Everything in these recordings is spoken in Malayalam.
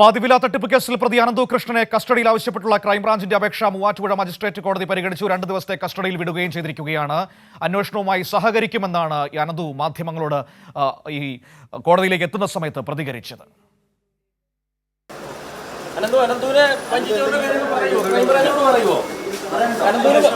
പാതിവില തട്ടിപ്പ് കേസിൽ പ്രതി അനന്തു കൃഷ്ണനെ കസ്റ്റഡിയിൽ ആവശ്യപ്പെട്ടുള്ള ക്രൈംബ്രാഞ്ചിന്റെ അപേക്ഷ മൂവാറ്റുപുഴ മജിസ്ട്രേറ്റ് കോടതി പരിഗണിച്ചു. രണ്ട് ദിവസത്തെ കസ്റ്റഡിയിൽ വിടുകയും ചെയ്തിരിക്കുകയാണ്. അന്വേഷണവുമായി സഹകരിക്കുമെന്നാണ് ഈ അനന്തു മാധ്യമങ്ങളോട് ഈ കോടതിയിലേക്ക് എത്തുന്ന സമയത്ത് പ്രതികരിച്ചത്. അനന്തു അനന്തുവിനെ പറയുമോ? പറയും.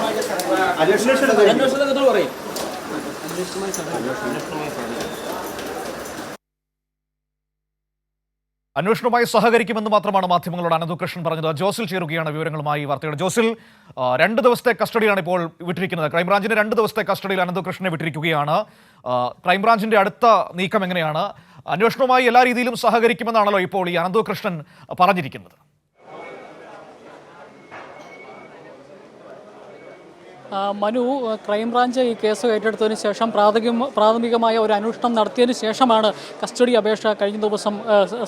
അന്വേഷണവുമായി സഹകരിക്കുമെന്ന് മാത്രമാണ് മാധ്യമങ്ങളോട് അനന്തു കൃഷ്ണൻ പറഞ്ഞത്. ജോസിൽ ചേരുകയാണ് വിവരങ്ങളുമായി വാർത്തയുടെ ജോസിൽ രണ്ട് ദിവസത്തെ കസ്റ്റഡിയാണ് ഇപ്പോൾ വിട്ടിരിക്കുന്നത്. ക്രൈംബ്രാഞ്ചിന്റെ രണ്ട് ദിവസത്തെ കസ്റ്റഡിയിൽ അനന്തു കൃഷ്ണനെ വിട്ടിരിക്കുകയാണ്. ക്രൈംബ്രാഞ്ചിന്റെ അടുത്ത നീക്കം എങ്ങനെയാണ്? അന്വേഷണവുമായി എല്ലാ രീതിയിലും സഹകരിക്കുമെന്നാണല്ലോ ഇപ്പോൾ ഈ അനന്തു കൃഷ്ണൻ പറഞ്ഞിരിക്കുന്നത്. മനു ക്രൈംബ്രാഞ്ച് ഈ കേസ് ഏറ്റെടുത്തതിന് ശേഷം പ്രാഥമിക പ്രാഥമികമായ ഒരു അന്വേഷണം നടത്തിയതിന് ശേഷമാണ് കസ്റ്റഡി അപേക്ഷ കഴിഞ്ഞ ദിവസം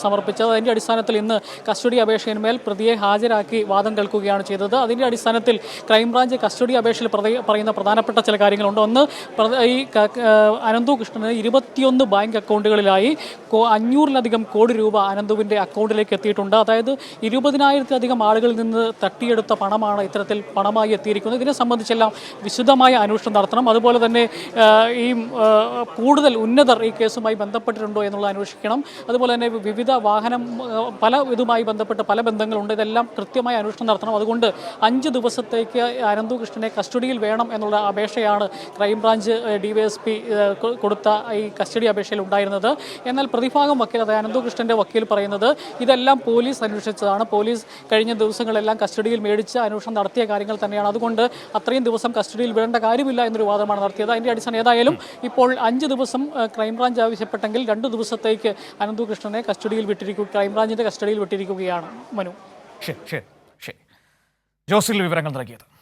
സമർപ്പിച്ചത്. അതിന്റെ അടിസ്ഥാനത്തിൽ ഇന്ന് കസ്റ്റഡി അപേക്ഷയിന്മേൽ പ്രതിയെ ഹാജരാക്കി വാദം കേൾക്കുകയാണ് ചെയ്തത്. അതിന്റെ അടിസ്ഥാനത്തിൽ ക്രൈംബ്രാഞ്ച് കസ്റ്റഡി അപേക്ഷയിൽ പറയുന്ന പ്രധാനപ്പെട്ട ചില കാര്യങ്ങളുണ്ട്. ഒന്ന് ഈ അനന്തു കൃഷ്ണന് ഇരുപത്തിയൊന്ന് ബാങ്ക് അക്കൗണ്ടുകളിലായി അഞ്ഞൂറിലധികം കോടി രൂപ അനന്തുവിന്റെ അക്കൗണ്ടിലേക്ക് എത്തിയിട്ടുണ്ട്. അതായത് ഇരുപതിനായിരത്തിലധികം ആളുകളിൽ നിന്ന് തട്ടിയെടുത്ത പണമാണ് ഇത്തരത്തിൽ പണമായി എത്തിയിരിക്കുന്നത്. ഇതിനെ സംബന്ധിച്ചെല്ലാം വിശദമായ അന്വേഷണം നടത്തണം. അതുപോലെ തന്നെ ഈ കൂടുതൽ ഉന്നതർ ഈ കേസുമായി ബന്ധപ്പെട്ടിട്ടുണ്ടോ എന്നുള്ളത് അന്വേഷിക്കണം. അതുപോലെ തന്നെ വിവിധ വാഹനം പല ഇതുമായി ബന്ധപ്പെട്ട് പല ബന്ധങ്ങളുണ്ട്. ഇതെല്ലാം കൃത്യമായ അന്വേഷണം നടത്തണം. അതുകൊണ്ട് അഞ്ച് ദിവസത്തേക്ക് അനന്തു കൃഷ്ണനെ കസ്റ്റഡിയിൽ വേണം എന്നുള്ള അപേക്ഷയാണ് crime branch D Y S P കൊടുത്ത ഈ കസ്റ്റഡി അപേക്ഷയിൽ ഉണ്ടായിരുന്നത്. എന്നാൽ പ്രതിഭാഗം വക്കീൽ അതായത് അനന്തു കൃഷ്ണന്റെ വക്കീൽ പറയുന്നത് ഇതെല്ലാം പോലീസ് അന്വേഷിച്ചതാണ്. പോലീസ് കഴിഞ്ഞ ദിവസങ്ങളെല്ലാം കസ്റ്റഡിയിൽ മേടിച്ച് അന്വേഷണം നടത്തിയ കാര്യങ്ങൾ തന്നെയാണ്. അതുകൊണ്ട് അത്രയും ദിവസം കസ്റ്റഡിയിൽ വിടേണ്ട കാര്യമില്ല എന്നൊരു വാദമാണ് നടത്തിയത്. അതിന്റെ അടിസ്ഥാനം ഏതായാലും ഇപ്പോൾ അഞ്ച് ദിവസം ക്രൈംബ്രാഞ്ച് ആവശ്യപ്പെട്ടെങ്കിൽ രണ്ട് ദിവസത്തേക്ക് അനന്തു കൃഷ്ണനെ കസ്റ്റഡിയിൽ വിട്ടിരിക്കുക ക്രൈംബ്രാഞ്ചിന്റെ കസ്റ്റഡിയിൽ വിട്ടിരിക്കുകയാണ് മനു. ശരി ശരി. ജോസിൽ വിവരങ്ങൾ നൽകിയത്.